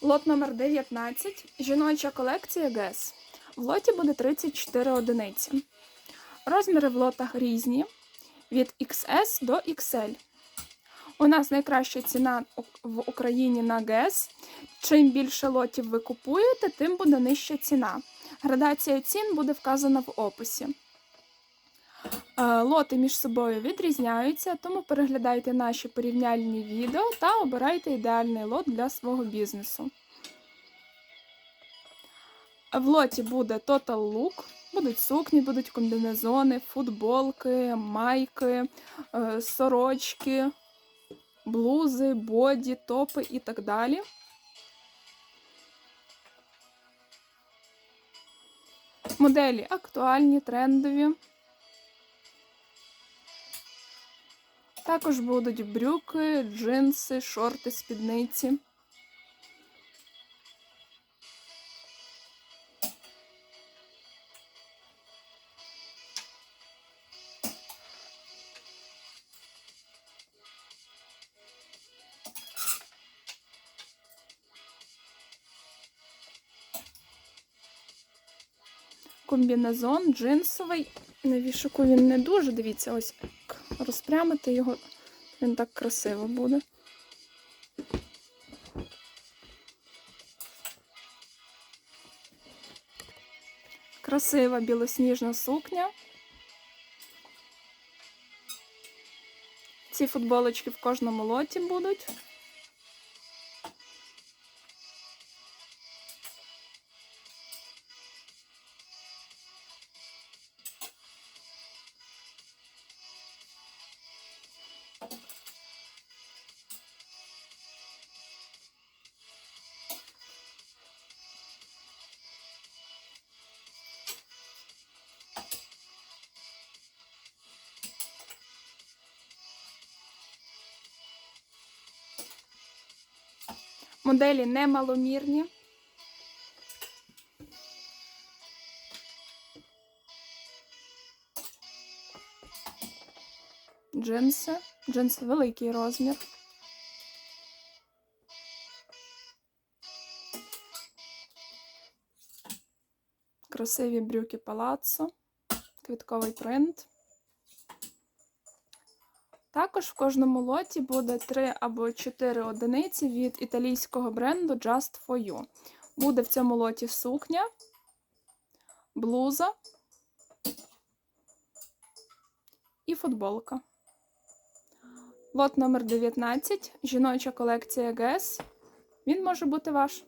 Лот номер 19. Жіноча колекція ГЕС. В лоті буде 34 одиниці. Розміри в лотах різні від XS до XL. У нас найкраща ціна в Україні на ГЕС. Чим більше лотів ви купуєте, тим буде нижча ціна. Градація цін буде вказана в описі. Е, Лоти між собою відрізняються, тому переглядайте наші порівняльні відео та обирайте ідеальний лот для свого бізнесу. В лоті буде Total Look, будуть сукні, будуть комбінезони, футболки, майки, е, сорочки, блузи, боді, топи і так далі. Моделі актуальні, трендові. Також будуть брюки, джинси, шорти, спідниці. Комбінезон джинсовий. На він не дуже. Дивіться, ось розпрямити його. Він так красиво буде. Красива білосніжна сукня. Ці футболочки в кожному лоті будуть. Моделі немаломірні. Джинси. Джинси великий розмір. Красиві брюки палаццо, квітковий принт. Також в кожному лоті буде 3 або 4 одиниці від італійського бренду Just For You. Буде в цьому лоті сукня, блуза і футболка. Лот номер 19. Жіноча колекція ГЕС. Він може бути ваш.